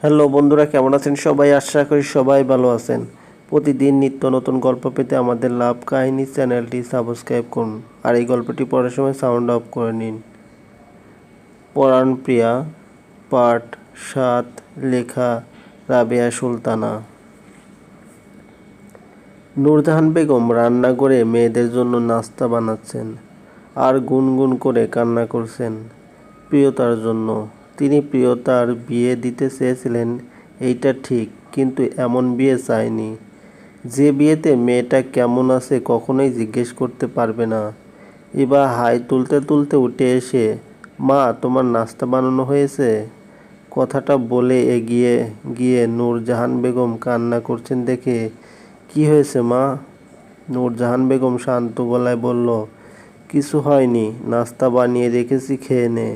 Hello বন্ধুরা, কেমন আছেন সবাই? আশা করি সবাই ভালো আছেন। প্রতিদিন নিত্য নতুন গল্প পেতে আমাদের লাভ কাহিনী চ্যানেলটি সাবস্ক্রাইব করুন আর এই গল্পটি পড়ার সময় সাউন্ড অফ করে নিন। পরাণ প্রিয়া, পাঠ সাত, লেখা রাবেয়া সুলতানা। নূরজাহান বেগম রান্না করে মেয়েদের জন্য নাস্তা বানাচ্ছেন আর গুনগুন করে কান্না করছেন প্রিয়তার জন্য। তিনি প্রিয়তার বিয়ে দিতে চেয়েছিলেন, এইটা ঠিক, কিন্তু এমন বিয়ে চায়নি। যে বিয়েতে মেয়েটা কেমন আছে কখনোই জিজ্ঞেস করতে পারবে না। এবার হাই তুলতে তুলতে উঠে এসে, মা, তোমার নাস্তা বানানো হয়েছে? কথাটা বলে এগিয়ে গিয়ে নূরজাহান বেগম কান্না করছেন দেখে, কি হয়েছে মা? নূরজাহান বেগম শান্ত গলায় বলল, কিছু হয়নি, নাস্তা বানিয়ে রেখেছি খেয়ে নে।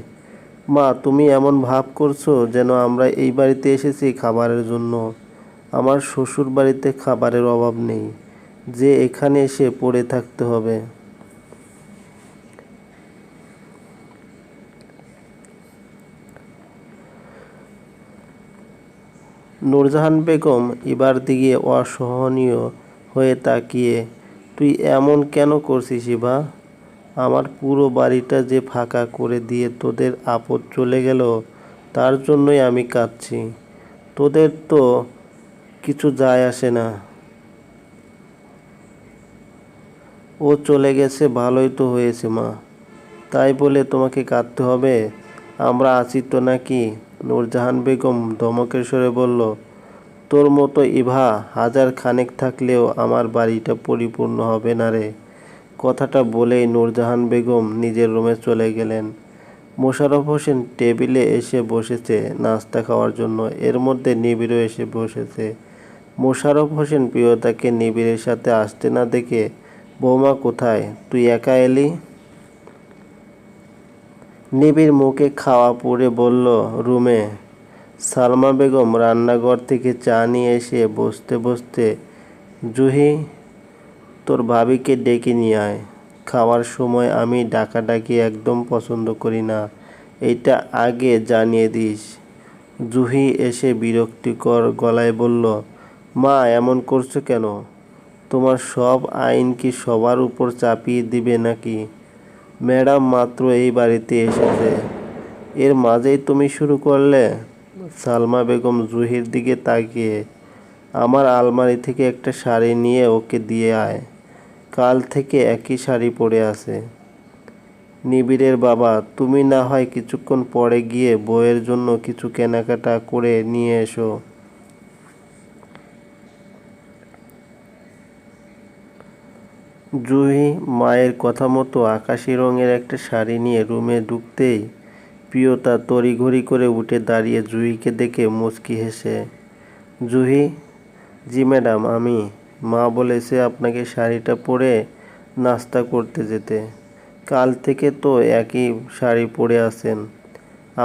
মা, তুমি এমন ভাব করছ যেন আমরা এই বাড়িতে এসেছি খাবারের জন্য। আমার শ্বশুর বাড়িতে খাবারের অভাব নেই। যে এখানে এসে পড়ে থাকতে হবে। নূরজাহান বেগম এবার দিকে অসহনীয় হয়ে তাকিয়ে, তুই এমন কেন করছিস ইভা? আমার পুরো বাড়িটা যে ফাঁকা করে দিয়ে তোদের আপদ চলে গেল, তার জন্যই আমি কাঁদছি। তোদের তো কিছু যায় আসে না। ও চলে গেছে, ভালোই তো হয়েছে, মা। তাই বলে তোমাকে কাঁদতে হবে? আমরা আছি তো নাকি? নূরজাহান বেগম ধমকের সরে বলল, তোর মতো ইভা হাজার খানেক থাকলেও আমার বাড়িটা পরিপূর্ণ হবে না রে। কথাটা বলেই নূরজাহান বেগম নিজের রুমে চলে গেলেন। মোশাররফ হোসেন টেবিলে এসে বসেছে নাস্তা খাওয়ার জন্য। এর মধ্যে নিবিড়ও এসে বসেছে। মোশাররফ হোসেন প্রিয়তাকে নিবিড়ের সাথে আসতে না দেখে, বৌমা কোথায়? তুই একা এলি? নিবিড় মুখে খাওয়া পুড়ে বলল, রুমে। সালমা বেগম রান্নাঘর থেকে চা নিয়ে এসে বসতে বসতে, জুহি তোর ভাবিকে ডেকে নিয়ে আয়। খাওয়ার সময় আমি ডাকাডাকি একদম পছন্দ করি না। এইটা আগে জানিয়ে দিস। জুহি এসে বিরক্তিকর গলায় বলল, মা, এমন করছ কেন? তোমার সব আইন কি সবার উপর চাপিয়ে দিবে নাকি? ম্যাডাম মাত্র এই বাড়িতে এসেছে। এর মাঝেই তুমি শুরু করলে? সালমা বেগম জুহির দিকে তাকিয়ে আমার আলমারি থেকে একটা শাড়ি নিয়ে ওকে দিয়ে আয়। কাল থেকে একই শাড়ি পরে আছে। নিবিড়ের বাবা, তুমি না হয় কিছুক্ষণ পরে গিয়ে বইয়ের জন্য কিছু কেনাকাটা করে নিয়ে এসো। জুহি মায়ের কথা মতো আকাশি রঙের একটা শাড়ি নিয়ে রুমে ঢুকতেই প্রিয়তা তড়িঘড়ি করে উঠে দাঁড়িয়ে জুহিকে দেখে মুচকি হেসে, জুহি জি ম্যাডাম, আমি। মা বলেছে আপনাকে শাড়িটা পরে নাস্তা করতে যেতে। কাল থেকে তো একই শাড়ি পরে আছেন।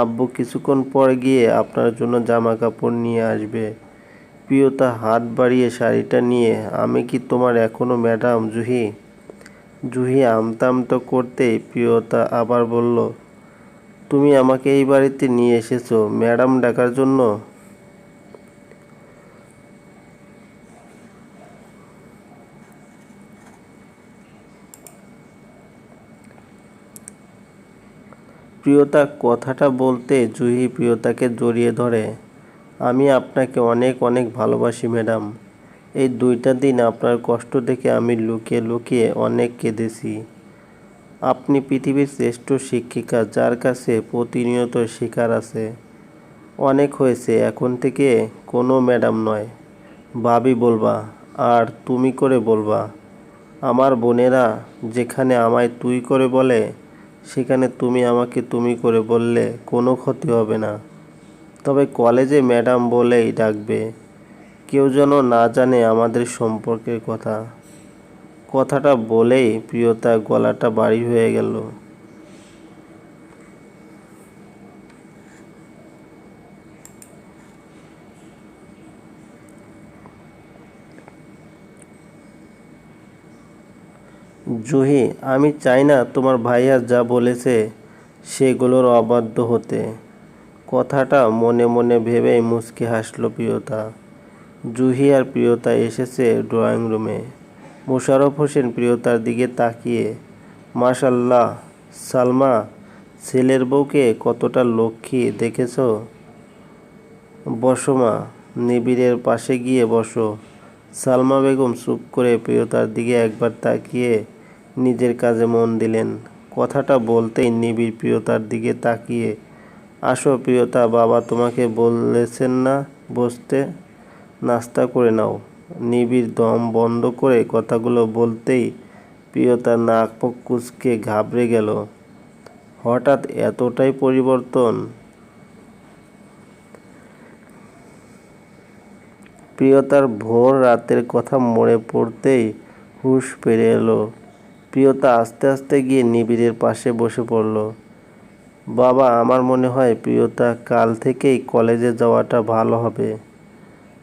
আব্বু কিছুক্ষণ পর গিয়ে আপনার জন্য জামা কাপড় নিয়ে আসবে। প্রিয়তা হাত বাড়িয়ে শাড়িটা নিয়ে, আমি কি তোমার এখনও ম্যাডাম, জুহি? জুহি আমতা আমতা করতেই প্রিয়তা আবার বলল, তুমি আমাকে এই বাড়িতে নিয়ে এসেছ, ম্যাডাম ডাকার জন্য? প্রিয়তা কথাটা বলতে জুহি প্রিয়তাকে জড়িয়ে ধরে, আমি আপনাকে অনেক অনেক ভালোবাসি, ম্যাডাম। এই দুইটা দিন আপনার কষ্ট দেখে আমি লুকিয়ে লুকিয়ে অনেক কেঁদেছি। আপনি পৃথিবীর শ্রেষ্ঠ শিক্ষিকা, যার কাছে প্রতিনিয়ত শিকার আছে। অনেক হয়েছে, এখন থেকে কোনো ম্যাডাম নয়। ভাবি বলবা, আর তুমি করে বলবা। আমার বোনেরা যেখানে আমায় তুই করে বলে সেখানে তুমি আমাকে তুমি করে বললে কোনো ক্ষতি হবে না। তবে কলেজে ম্যাডাম বলেই ডাকবে, কেউ যেন না জানে আমাদের সম্পর্কের কথা। কথাটা বলেই প্রিয়তা গলাটা বাড়ি হয়ে গেল। জুহি, আমি চাই না তোমার ভাইয়া যা বলেছে সেগুলোর অবাধ্য হতে। কথাটা মনে মনে ভেবেই মুচকি হাসল প্রিয়তা। জুহি আর প্রিয়তা এসেছে ড্রয়িং রুমে। মোশাররফ হোসেন প্রিয়তার দিকে তাকিয়ে, মাশাল্লাহ, সালমা, ছেলের বউকে কতটা লক্ষ্মী দেখেছ? বসো মা, নিবিড়ের পাশে গিয়ে বসো। সালমা বেগম চুপ করে প্রিয়তার দিকে একবার তাকিয়ে নিজের কাজে মন দিলেন। কথাটা বলতেই নিবিড় প্রিয়তার দিকে তাকিয়ে, আসো প্রিয়তা, বাবা তোমাকে বলেছেন না বসতে? নাস্তা করে নাও। নিবিড় দম বন্ধ করে কথাগুলো বলতেই প্রিয়তার নাক কুচকে ঘাবড়ে গেল। হঠাৎ এতটাই পরিবর্তন, প্রিয়তার ভোর রাতের কথা মনে পড়তেই হুঁশ পেরে এলো। প্রিয়তা আস্তে আস্তে গিয়ে নিবিড়ের পাশে বসে পড়ল। বাবা, আমার মনে হয় প্রিয়তা, কাল থেকেই কলেজে যাওয়াটা ভালো হবে।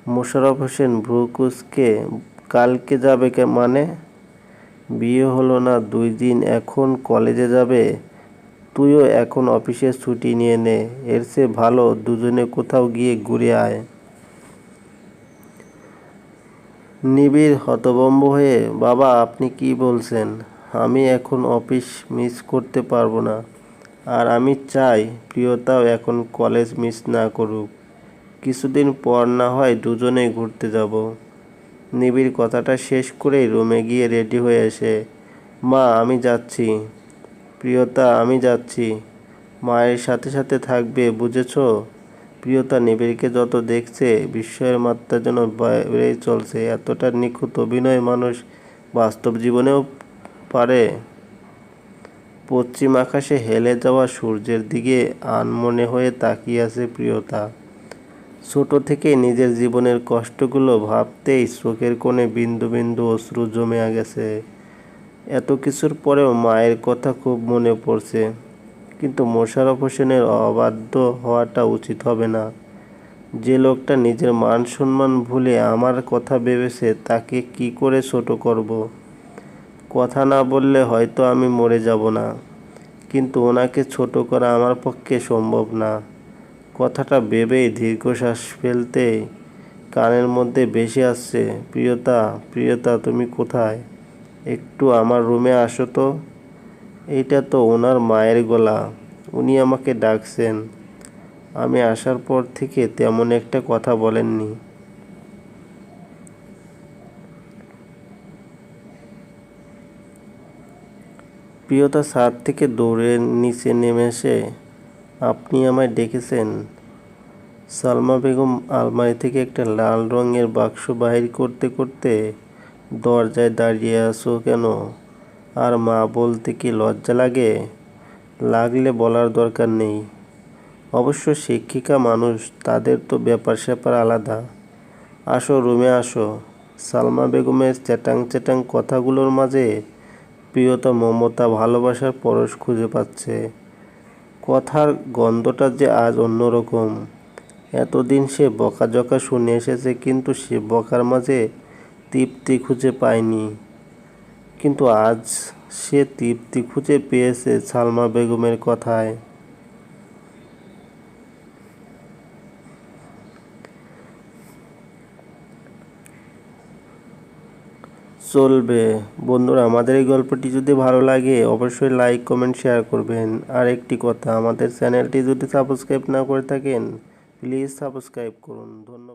মোশাররফ হোসেন ভ্রুকুসকে কালকে যাবে কে মানে? বিয়ে হলো না, দুই দিন এখন কলেজে যাবে। তুইও এখন অফিসে ছুটি নিয়ে নে, এর চেয়ে ভালো দুজনে কোথাও গিয়ে ঘুরে আয়। নিবিড় হতভম্ব হয়ে, বাবা, আপনি কি বলছেন? আমি এখন অফিস মিস করতে পারব না। আর আমি চাই প্রিয়তাও এখন কলেজ মিস না করুক। কিছুদিন পর না হয় দুজনেই ঘুরতে যাব। নিবিড় কথাটা শেষ করেই রুমে গিয়ে রেডি হয়ে এসে, মা, আমি যাচ্ছি। প্রিয়তা, আমি যাচ্ছি। মায়ের সাথে সাথে থাকবে, বুঝেছ? প্রিয়তা নিবিড়কে যত দেখছে, বিস্ময়ের মাত্রা যেন বেড়েই চলছে। এতটা নিখুঁত অভিনয় মানুষ বাস্তব জীবনেও পারে। পশ্চিম আকাশে হেলে যাওয়া সূর্যের দিকে আনমনে হয়ে তাকিয়ে আছে প্রিয়তা। ছোট থেকে নিজের জীবনের কষ্টগুলো ভাবতেই চোখের কোণে বিন্দু বিন্দু অশ্রু জমে গেছে। এত কিছুর পরেও মায়ের কথা খুব মনে পড়ছে, কিন্তু মোশাররফ হোসেনের অবাধ্য হওয়াটা উচিত হবে না। যে লোকটা নিজের মান সম্মান ভুলে আমার কথা ভেবেছে, তাকে কি করে ছোট করব। কথা না বললে হয়তো আমি মরে যাব না। কিন্তু ওনাকে ছোট করা আমার পক্ষে সম্ভব না। কথাটা ভেবেই দীর্ঘশ্বাস ফেলতে কানের মধ্যে ভেসে আসছে, প্রিয়তা প্রিয়তা, তুমি কোথায়? একটু আমার রুমে আসো তো। এইটা তো ওনার মায়ের গলা, উনি আমাকে ডাকছেন। আমি আসার পর থেকে তেমন একটা কথা বলেননি। প্রিয়তা ছাদ থেকে দৌড়ে নিচে নেমে এসে আপনি আমায় ডেকেছেন। সালমা বেগম আলমারি থেকে একটা লাল রঙের বাক্স বাহির করতে করতে দরজায় দাঁড়িয়ে আসো কেন? আর মা বলতে কি লজ্জা লাগে? লাগলে বলার দরকার নেই। অবশ্য শিক্ষিকা মানুষ, তাদের তো ব্যাপার স্যাপার আলাদা। আসো, রুমে আসো। সালমা বেগমের চ্যাটাং চ্যাটাং কথাগুলোর মাঝে প্রিয়তা মমতা ভালোবাসার পরশ খুঁজে পাচ্ছে। কথার গন্ধটা যে আজ অন্যরকম। এতদিন সে বকাঝকা শুনে এসেছে, কিন্তু সে বকার মাঝে তৃপ্তি খুঁজে পায়নি। কিন্তু আজ সে তৃপ্তি খুঁজে পেয়েছে সালমা বেগমের কথায়। চলবে। বন্ধুরা, আমাদের এই গল্পটি যদি ভালো লাগে, অবশ্যই লাইক, কমেন্ট, শেয়ার করবেন। আর একটি কথা, আমাদের চ্যানেলটি যদি সাবস্ক্রাইব না করে থাকেন, প্লিজ সাবস্ক্রাইব করুন। ধন্যবাদ।